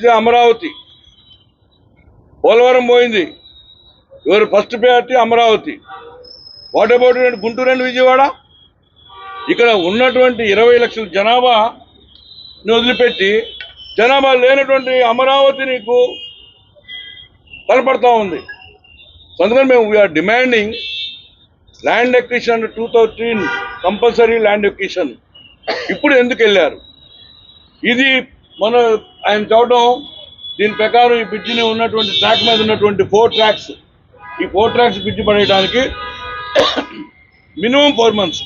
ఇది అమరావతి. పోలవరం పోయింది. ఎవరు first priority Amaravati. What about Guntur and Vijayawada? ఇక్కడ ఉన్నటువంటి ఇరవై లక్షల జనాభాని వదిలిపెట్టి జనాభా లేనటువంటి అమరావతి నీకు కనపడతా ఉంది. అందుకని మేము we're demanding land acquisition two thousand compulsory land acquisition ఇప్పుడు ఎందుకు వెళ్ళారు? ఇది మన ఆయన చూడడం దీని ప్రకారం ఈ బ్రిడ్జిని ఉన్నటువంటి ట్రాక్ మీద ఉన్నటువంటి ఫోర్ ట్రాక్స్ ఈ ఫోర్ ట్రాక్స్ బ్రిడ్జి పడేయడానికి మినిమం ఫోర్ మంత్స్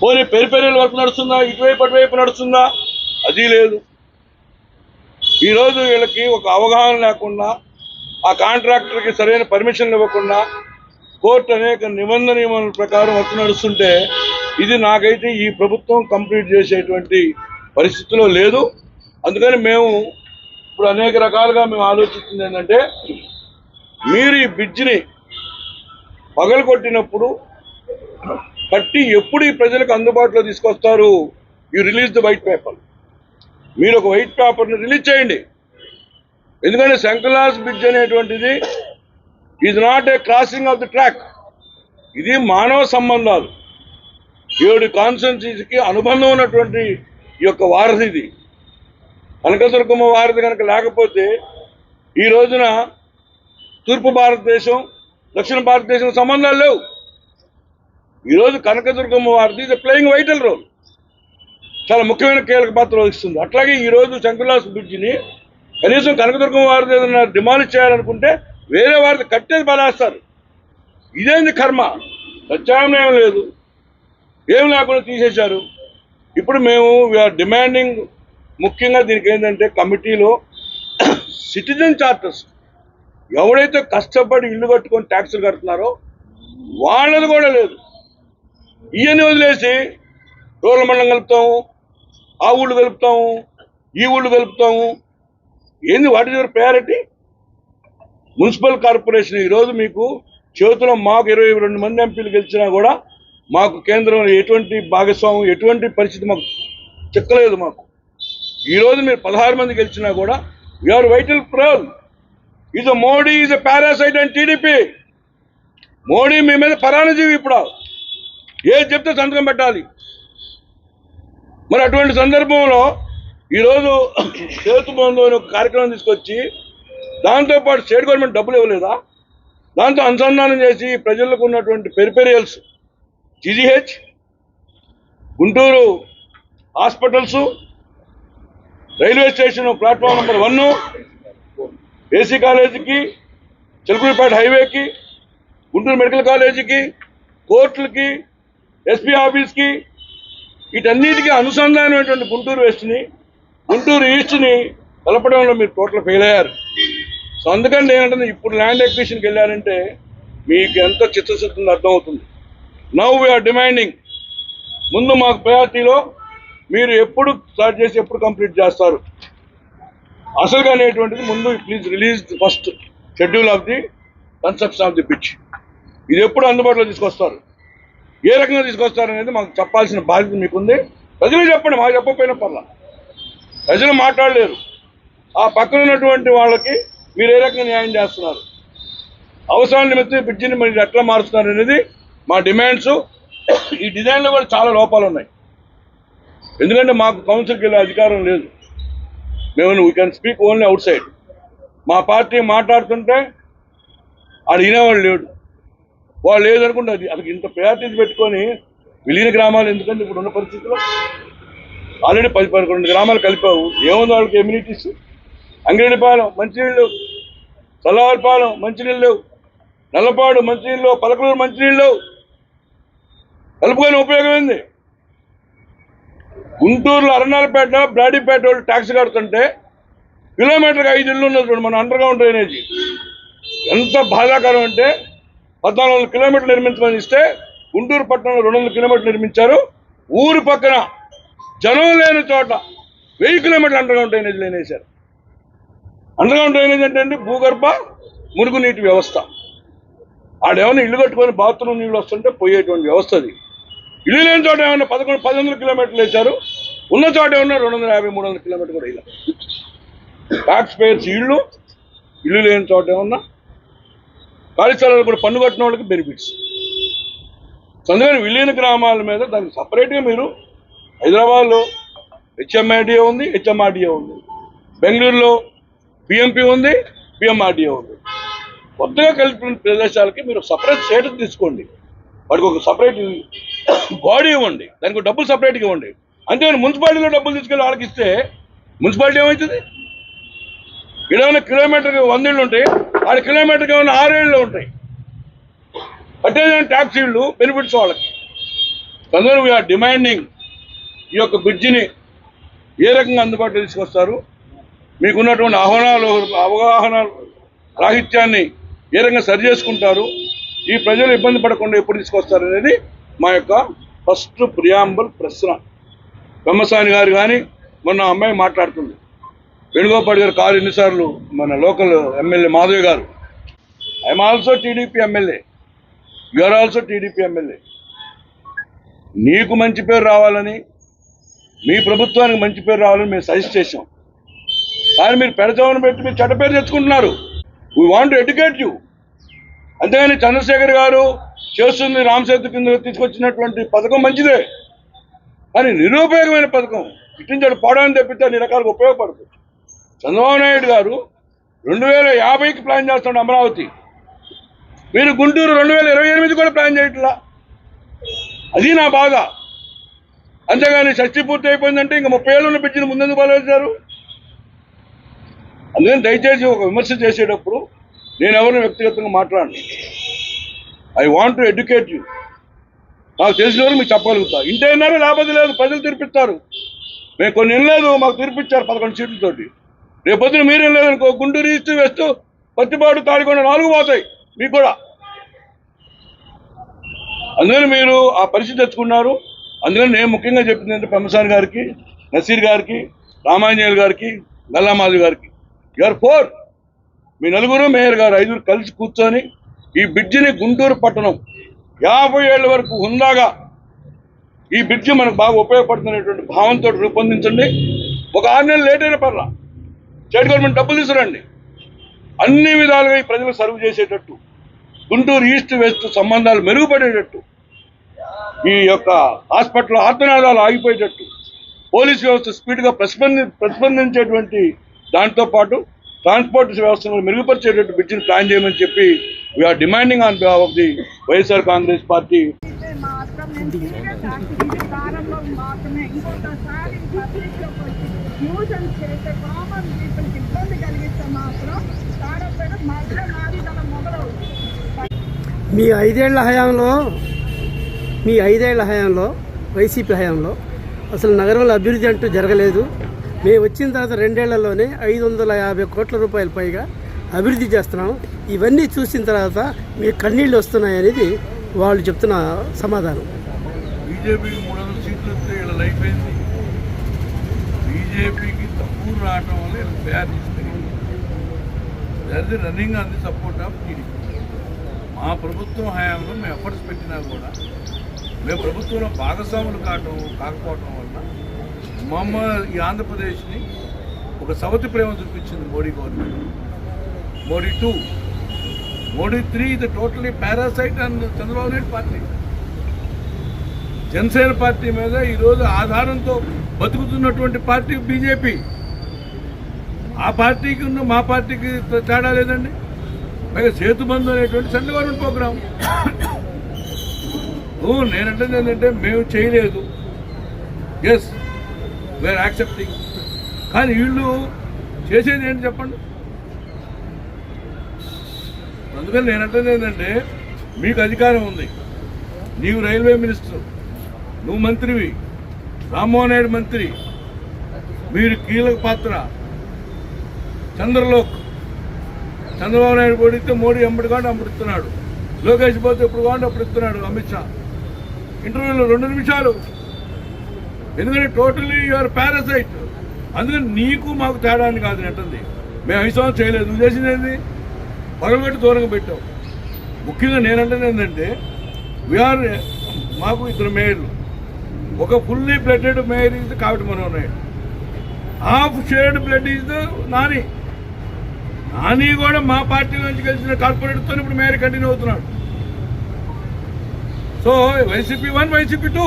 పోనీ పెరిపెరియల్ వర్క్ నడుస్తుందా? ఇటువైపు అటువైపు నడుస్తుందా? అది లేదు. ఈరోజు వీళ్ళకి ఒక అవగాహన లేకుండా ఆ కాంట్రాక్టర్కి సరైన పర్మిషన్లు ఇవ్వకుండా కోర్టు అనేక నిబంధన నియమాల ప్రకారం వర్క్ నడుస్తుంటే ఇది నాకైతే ఈ ప్రభుత్వం కంప్లీట్ చేసేటువంటి పరిస్థితిలో లేదు. అందుకని మేము ఇప్పుడు అనేక రకాలుగా మేము ఆలోచిస్తుంది ఏంటంటే మీరు ఈ బ్రిడ్జిని పగలగొట్టినప్పుడు కట్టి ఎప్పుడు ఈ ప్రజలకు అందుబాటులో తీసుకొస్తారు? You release the white paper మీరు ఒక వైట్ పేపర్ని రిలీజ్ చేయండి. ఎందుకంటే శంకలాస్ బ్రిడ్జ్ అనేటువంటిది is not a crossing of the track ఇది మానవ సంబంధాలు. ఏడు కాన్స్టెన్సీస్కి అనుబంధం ఉన్నటువంటి ఈ యొక్క వారధి ఇది కనకదుర్గమ్మ వారిది కనుక లేకపోతే ఈ రోజున తూర్పు భారతదేశం దక్షిణ భారతదేశం సంబంధాలు లేవు. ఈరోజు కనకదుర్గమ్మ వారిది ఇది ప్లేయింగ్ వైటల్ రోల్ చాలా ముఖ్యమైన కీలక పాత్ర వహిస్తుంది. అట్లాగే ఈరోజు శంకులాస్ బ్రిడ్జిని కనీసం కనకదుర్గమ్మ వారిది ఏదైనా డిమాండ్ చేయాలనుకుంటే వేరే వారిది కట్టేది బలేస్తారు ఇదేంది కర్మ? ప్రత్యామ్నాయం లేదు. ఏం లేకుండా తీసేశారు. ఇప్పుడు మేము వీఆర్ డిమాండింగ్ ముఖ్యంగా దీనికి ఏంటంటే కమిటీలో సిటిజన్ చార్టర్స్ ఎవడైతే కష్టపడి ఇల్లు కట్టుకొని ట్యాక్సులు కడుతున్నారో వాళ్ళది కూడా లేదు. ఇవన్నీ వదిలేసి రూరల్ మండలం కలుపుతాము ఆ ఊళ్ళు కలుపుతాము ఈ ఊళ్ళు కలుపుతాము. ఏంది what is your priority municipal corporation ఈరోజు మీకు చేతిలో మాకు ఇరవై రెండు మంది ఎంపీలు గెలిచినా కూడా మాకు కేంద్రంలో ఎటువంటి భాగస్వామ్యం ఎటువంటి పరిస్థితి మాకు చిక్కలేదు మాకు. ఈరోజు మీరు పదహారు మంది గెలిచినా కూడా we're vital ప్రోల్ is Modi is a parasite and TDP Modi మీ మీద పరాణజీవి ఇప్పుడు. ఏది చెప్తే సంతకం పెట్టాలి. మరి అటువంటి సందర్భంలో ఈరోజు సేతు బంధు అని ఒక కార్యక్రమం తీసుకొచ్చి దాంతోపాటు స్టేట్ గవర్నమెంట్ డబ్బులు ఇవ్వలేదా? దాంతో అనుసంధానం చేసి ప్రజలకు ఉన్నటువంటి peripherals GGH Guntur hospitals railway station platform number one AC కాలేజీకి చిలకూరిపేట హైవేకి గుంటూరు మెడికల్ కాలేజీకి కోర్టులకి ఎస్పీ ఆఫీస్కి వీటన్నిటికీ అనుసంధానమైనటువంటి గుంటూరు వెస్ట్ని గుంటూరు ఈస్ట్ని కలపడంలో మీరు టోటల్ ఫెయిల్ అయ్యారు. సో అందుకని నేనంటే ఇప్పుడు ల్యాండ్ ఎక్విషన్కి వెళ్ళారంటే మీకు ఎంత చిత్తశుద్ధి అర్థమవుతుంది. నవ్ వీఆర్ డిమాండింగ్ ముందు మాకు ప్రయారిటీలో మీరు ఎప్పుడు స్టార్ట్ చేసి ఎప్పుడు కంప్లీట్ చేస్తారు? అసలుగా అనేటువంటిది ముందు please release first schedule of the construction of the pitch ఇది ఎప్పుడు అందుబాటులో తీసుకొస్తారు? ఏ రకంగా తీసుకొస్తారు అనేది మాకు చెప్పాల్సిన బాధ్యత మీకుంది. ప్రజలు చెప్పండి మాకు చెప్పకపోయినా పర్లా. ప్రజలు మాట్లాడలేరు. ఆ పక్కన ఉన్నటువంటి వాళ్ళకి మీరు ఏ రకంగా న్యాయం చేస్తున్నారు? అవసరాల నిమిత్తం బ్రిడ్జిని మీరు ఎట్లా మారుస్తున్నారు అనేది మా డిమాండ్స్ ఈ డిజైన్లో కూడా చాలా లోపాలు ఉన్నాయి ఎందుకంటే మాకు కౌన్సిల్కి వెళ్ళే అధికారం లేదు. మేము we can speak only outside మా పార్టీ మాట్లాడుతుంటే ఆడ వినేవాడు లేడు. వాళ్ళు లేదనుకుంటే అది అసలు ఇంత ప్రయారిటీస్ పెట్టుకొని విలీన గ్రామాలు ఎందుకంటే ఇప్పుడు ఉన్న పరిస్థితుల్లో ఆల్రెడీ పది పదకొండు గ్రామాలు కలిపావు. ఏముంది వాళ్ళకి ఎమ్యూనిటీస్ అంగిరెడ్డిపాలెం మంచినీళ్ళు చల్లవారిపాలెం మంచినీళ్ళు లేవు నల్లపాడు మంచినీళ్ళు పలకలూరు మంచినీళ్ళు. లేవు కలుపుకొని ఉపయోగం ఏంది? గుంటూరులో అరణాలపేట బ్లాడీపేట వాళ్ళు ట్యాక్స్ కడుతుంటే కిలోమీటర్కి ఐదు ఇల్లు ఉన్నది చూడు మన అండర్ గ్రౌండ్ డ్రైనేజీ. ఎంత బాధాకరం అంటే పద్నాలుగు వందల కిలోమీటర్లు నిర్మించమని ఇస్తే గుంటూరు పట్టణంలో రెండు వందల కిలోమీటర్లు నిర్మించారు. ఊరు పక్కన జనం లేని చోట వెయ్యి కిలోమీటర్లు అండర్ గ్రౌండ్ డ్రైనేజ్ లేనేశారు అండర్ గ్రౌండ్ డ్రైనేజ్ అంటే అండి భూగర్భ మురుగునీటి వ్యవస్థ. ఆడేమైనా ఇల్లు కట్టుకొని బాత్రూమ్ నీళ్ళు వస్తుంటే పోయేటువంటి వ్యవస్థ అది. ఇల్లు లేని చోట ఏమన్నా పదకొండు పది వందల కిలోమీటర్లు వేశారు? ఉన్న చోట ఏమన్నా రెండు వందల యాభై మూడు వందల కిలోమీటర్లు కూడా ఇలా ట్యాక్స్ పేయర్స్ ఇళ్ళు ఇల్లు లేని చోట ఏమన్నా? ఖాళీ స్థలాలు కూడా పన్ను కట్టిన వాళ్ళకి బెనిఫిట్స్ సో అందుకని విలీన గ్రామాల మీద దానికి సపరేట్గా మీరు హైదరాబాద్లో హెచ్ఎంఐడిఏ ఉంది హెచ్ఎంఆర్డిఏ ఉంది. బెంగళూరులో పిఎంపి ఉంది పిఎంఆర్డిఏ ఉంది. కొత్తగా కలిపిన ప్రదేశాలకి మీరు సపరేట్ స్టేటస్ తీసుకోండి. వాడికి ఒక సపరేట్ బాడీ ఇవ్వండి. దానికి డబ్బులు సపరేట్గా ఇవ్వండి. అంతేగాని మున్సిపాలిటీలో డబ్బులు తీసుకెళ్ళి వాళ్ళకి ఇస్తే మున్సిపాలిటీ ఏమవుతుంది ఏదైనా కిలోమీటర్కి వంద ఇళ్ళు ఉంటాయి. ఆరు కిలోమీటర్కి ఏమైనా ఆరు ఉంటాయి. కట్టేదాని ట్యాక్స్ ఇళ్ళు బెనిఫిట్స్ వాళ్ళకి. అందులో వీఆర్ డిమాండింగ్ ఈ యొక్క బ్రిడ్జిని ఏ రకంగా అందుబాటులో తీసుకొస్తారు? మీకున్నటువంటి ఆహ్వానాలు అవగాహన రాహిత్యాన్ని ఏ రకంగా సరి చేసుకుంటారు? ఈ ప్రజలు ఇబ్బంది పడకుండా ఎప్పుడు తీసుకొస్తారు అనేది మా యొక్క ఫస్ట్ ప్రియాంబుల్ ప్రశ్న. బ్రహ్మసాని గారు కానీ మొన్న అమ్మాయి మాట్లాడుతుంది. వేణుగోపాల్ గారు కారు ఎన్నిసార్లు మన local MLA Madhavi garu. I'm also TDP MLA. You are also TDP MLA. నీకు మంచి పేరు రావాలని మీ ప్రభుత్వానికి మంచి పేరు రావాలని మేము సజెస్ట్ చేసాం కానీ మీరు పెడతామని పెట్టి మీరు చెడ్డ పేరు తెచ్చుకుంటున్నారు. వీ వాంట్ ఎడ్యుకేట్ యూ అంతేగాని చంద్రశేఖర్ గారు చేస్తుంది రామసేతు కింద తీసుకొచ్చినటువంటి పథకం మంచిదే. కానీ నిరుపయోగమైన పథకం ఇట్టించాడు పాడని తెప్పితే అన్ని రకాలుగా ఉపయోగపడుతుంది చంద్రబాబు నాయుడు గారు రెండు వేల యాభైకి ప్లాన్ చేస్తున్నాడు అమరావతి. మీరు గుంటూరు రెండు వేల ఇరవై ఎనిమిది కూడా ప్లాన్ చేయట్లా? అది నా బాధ. అంతేగాని షష్టి పూర్తి అయిపోయిందంటే ఇంకా ముప్పై ఏళ్ళు ఉన్న పిచ్చిన ముందెందుకు బలవేశారు అందుకని దయచేసి ఒక విమర్శ చేసేటప్పుడు నేను ఎవరిని వ్యక్తిగతంగా మాట్లాడను. I want to educate you నాకు తెలిసిన వరకు మీకు చెప్పగలుగుతా. ఇంటైనారో లేకపోతే లేదు ప్రజలు తీర్పిస్తారు. మేము కొన్ని వినలేదు మాకు తీర్పిచ్చారు పదకొండు సీట్లతోటి. రేపొద్దున పొద్దున మీరు వినలేదనుకో గుంటూరు ఈస్ట్ వేస్తూ పత్తిపాటు తాడికొండ నాలుగు పోతాయి మీకు కూడా. అందుకని మీరు ఆ పరిస్థితి తెచ్చుకున్నారు. అందుకని నేను ముఖ్యంగా చెప్పింది అంటే పెమ్మసాని గారికి నసీర్ గారికి రామాంజనేయులు గారికి గల్లామాధవి గారికి. యూఆర్ ఫోర్ మీ నలుగురు మేయర్ గారు ఐదుగురు కలిసి కూర్చొని ఈ బ్రిడ్జిని గుంటూరు పట్టణం యాభై ఏళ్ళ వరకు హుందాగా ఈ బ్రిడ్జి మనకు బాగా ఉపయోగపడుతున్నటువంటి భావంతో రూపొందించండి. ఒక ఆరు నెలలు లేట్ అయిన పర్లా. స్టేట్ గవర్నమెంట్ డబ్బులు తీసుకురండి. అన్ని విధాలుగా ఈ ప్రజలు సర్వ్ చేసేటట్టు గుంటూరు ఈస్ట్ వెస్ట్ సంబంధాలు మెరుగుపడేటట్టు ఈ యొక్క హాస్పిటల్ ఆర్తనాదాలు ఆగిపోయేటట్టు పోలీస్ వ్యవస్థ స్పీడ్గా ప్రతిస్పంది ప్రతిస్పందించేటువంటి దాంతో పాటు ట్రాన్స్పోర్ట్ వ్యవస్థను మెరుగుపరిచేటట్టు బిడ్జిని ప్లాన్ చేయమని చెప్పి we're demanding on behalf of the YSR Congress party. మీ ఐదేళ్ళ హయాంలో మీ ఐదేళ్ళ హయాంలో వైసీపీ హయాంలో అసలు నగరంలో అభివృద్ధి అంటూ జరగలేదు. మేము వచ్చిన తర్వాత రెండేళ్ళలోనే ఐదు వందల యాభై కోట్ల రూపాయల పైగా అభివృద్ధి చేస్తున్నాం ఇవన్నీ చూసిన తర్వాత మీ కన్నీళ్ళు వస్తున్నాయి అనేది వాళ్ళు చెప్తున్న సమాధానం. బీజేపీకి మూడు వందల సీట్లు వస్తే వీళ్ళ లైఫ్ అయింది. బీజేపీకి తక్కువ రావడం వల్ల తయారు running on the support of TDP మా ప్రభుత్వం హయాంలో మేము ఎఫర్ట్స్ పెట్టినా కూడా మేము ప్రభుత్వంలో భాగస్వాములు కావటం కాకపోవటం వల్ల మమ్మ ఈ ఆంధ్రప్రదేశ్ని ఒక సవతి ప్రేమ చూపించింది Modi government. Modi two. Modi three ఇది totally parasite and Chandrababu Naidu party. Janasena party మీద ఈరోజు ఆధారంతో బతుకుతున్నటువంటి పార్టీ బీజేపీ. ఆ పార్టీకి ఉన్న మా పార్టీకి తేడా లేదండి. పైగా సేతుబంధు అనేటువంటి సెంట్రల్ గవర్నమెంట్ ప్రోగ్రామ్ నేనంటే ఏంటంటే మేము చేయలేదు. ఎస్ వేర్ యాక్సెప్టింగ్ కానీ వీళ్ళు చేసేది ఏంటి చెప్పండి? అందుకని నేను నేనంటే ఏంటంటే మీకు అధికారం ఉంది. నీవు రైల్వే మినిస్టర్ నువ్వు మంత్రివి రామ్మోహన్ నాయుడు మంత్రి మీరు కీలక పాత్ర చంద్రలోక్ చంద్రబాబు నాయుడు కొడితే మోడీ ఎంబడి కాండి అప్పుడు ఇస్తున్నాడు లోకేష్ పోతే ఎప్పుడు కాండి అప్పుడు ఇస్తున్నాడు అమిత్ షా. ఇంటర్వ్యూలో రెండు నిమిషాలు. ఎందుకంటే టోటలీ యువర్ పారాసైట్. అందుకని నీకు మాకు తేడా అని కాదు అంటుంది. మేము అవిశ్వాసం చేయలేదు. నువ్వు చేసింది ఏంది? పగలబెట్టి దూరంగా పెట్టావు. ముఖ్యంగా నేనంటే ఏంటంటే వీఆర్ మాకు ఇద్దరు మేయర్లు. ఒక ఫుల్లీ బ్లడెడ్ మేయర్ ఇది Kaviti Manohar Naidu half shared blood is Nani. Nani కూడా మా పార్టీ నుంచి కలిసిన కార్పొరేట్తో ఇప్పుడు మేయర్ కంటిన్యూ అవుతున్నాడు. So YCP one YCP two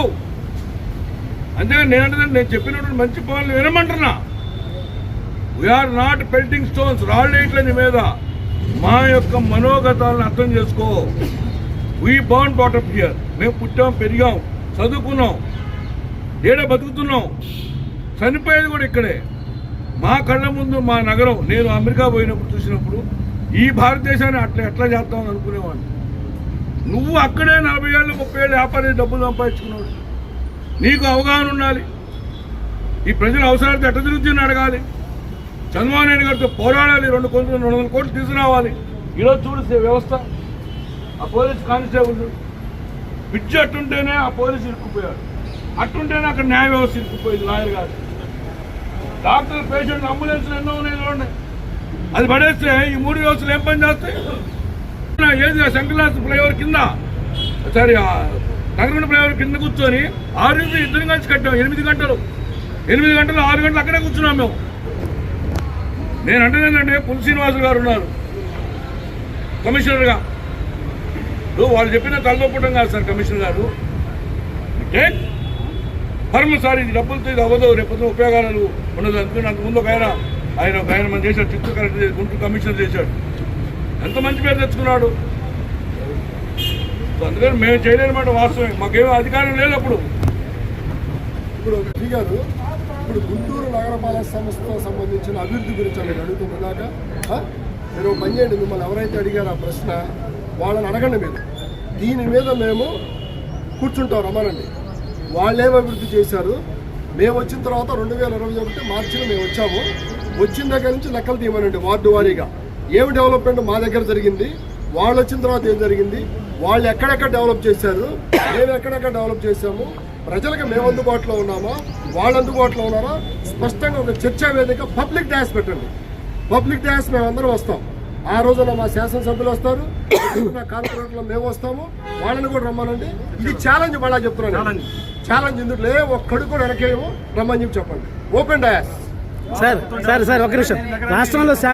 అంతేగాని నేను నేను చెప్పినటువంటి మంచి పనులు వినమంటున్నా. వీఆర్ నాట్ పెల్టింగ్ స్టోన్స్ రాళ్ళు నీ మీద. మా యొక్క మనోగతాలను అర్థం చేసుకో. వీ బౌండ్ బాటప్ హియర్ మేము పుట్టాం పెరిగాం చదువుకున్నాం ఏడ బతుకుతున్నాం? చనిపోయేది కూడా ఇక్కడే. మా కళ్ళ ముందు మా నగరం. నేను అమెరికా పోయినప్పుడు చూసినప్పుడు ఈ భారతదేశాన్ని అట్లా ఎట్లా చేద్దామని అనుకునేవాడిని. నువ్వు అక్కడే నలభై ఏళ్ళు ముప్పై ఏళ్ళు వ్యాపారం డబ్బులు సంపాదించుకున్నావు. నీకు అవగాహన ఉండాలి. ఈ ప్రజల అవసరాలతో ఎట్ట తిరుగుతుంది అడగాలి. చంద్రబాబు నాయుడు గారితో పోరాడాలి. రెండు కోట్లు రెండు వందల కోట్లు తీసుకురావాలి. ఈరోజు చూడు వ్యవస్థ ఆ పోలీస్ కానిస్టేబుల్ పిచ్చి అట్టుంటేనే ఆ పోలీసు ఇరుక్కుపోయాడు అట్టుంటేనే అక్కడ న్యాయ వ్యవస్థ ఇరుక్కుపోయింది లాయర్ గారు. డాక్టర్ పేషెంట్ అంబులెన్స్ ఎన్నో ఉన్నాయి చూడండి. అది పడేస్తే ఈ మూడు వ్యవస్థలు ఏం పని చేస్తాయి? ఏది శంకర్లాస్ ఫ్లైఓవర్ కింద? సారీ ఆ నగరగొండ ఫ్లైఓవర్ కింద కూర్చొని ఆరు నుంచి ఇద్దరు కలిసి కట్టాం. ఎనిమిది గంటలు. ఎనిమిది గంటలు ఆరు గంటలు అక్కడే కూర్చున్నాం మేము. నేను అంటే ఏంటంటే పుల్ శ్రీనివాసులు గారు ఉన్నారు. కమిషనర్గా. వాళ్ళు చెప్పిన తలదొప్పటం కాదు సార్ కమిషనర్ గారు. అంటే పర్మ సార్ ఇది డబ్బులతో ఇది అవ్వదు. రేపు ఉపయోగాలు ఉండదు. అనుకుని అంతకుముందు ముందు ఒక ఆయన ఆయన ఒక ఆయన మనం చేశాడు చిత్తూరు కలెక్టర్ చేసి- గుంటూరు కమిషనర్ చేశాడు. ఎంత మంచి పేరు తెచ్చుకున్నాడు? అందుకని మేము చేయలేనమాట వాస్తవం మాకేమీ అధికారం లేదు అప్పుడు. ఇప్పుడు రెడ్డి గారు ఇప్పుడు గుంటూరు నగరపాలక సంస్థ సంబంధించిన అభివృద్ధి గురించి మీరు అడుగుతున్నదాకా మీరు పనిచేయండి మిమ్మల్ని ఎవరైతే అడిగారో ఆ ప్రశ్న వాళ్ళని అడగండి మీరు. దీని మీద మేము కూర్చుంటాం రమ్మనండి. వాళ్ళు అభివృద్ధి చేశారు? మేము వచ్చిన తర్వాత రెండు వేల ఇరవై ఒకటి మార్చిలో మేము వచ్చాము. వచ్చిన దగ్గర నుంచి లెక్కలు తీయమనండి వార్డు వారీగా. ఏమి డెవలప్మెంట్ మా దగ్గర జరిగింది? వాళ్ళు వచ్చిన తర్వాత ఏం జరిగింది? వాళ్ళు ఎక్కడెక్కడ డెవలప్ చేశారు మేము ఎక్కడెక్కడ డెవలప్ చేశాము ప్రజలకు మేము అందుబాటులో ఉన్నామా వాళ్ళు అందుబాటులో ఉన్నారా స్పష్టంగా ఒక చర్చా వేదిక పబ్లిక్ డాన్స్ పెట్టండి. పబ్లిక్ డాన్స్ మేము అందరం వస్తాం. ఆ రోజున మా శాసనసభ్యులు వస్తారు నా కార్పొరేట్లో మేము వస్తాము వాళ్ళని కూడా రమ్మనండి. ఇది ఛాలెంజ్ మళ్ళా చెప్తున్నాను ఛాలెంజ్ ఇందులో ఏ ఒక్కడు కూడా వెనకేమో రమ్మని చెప్పి చెప్పండి. Open dais sir sir sir ఒక నిమిషం. రాష్ట్రంలో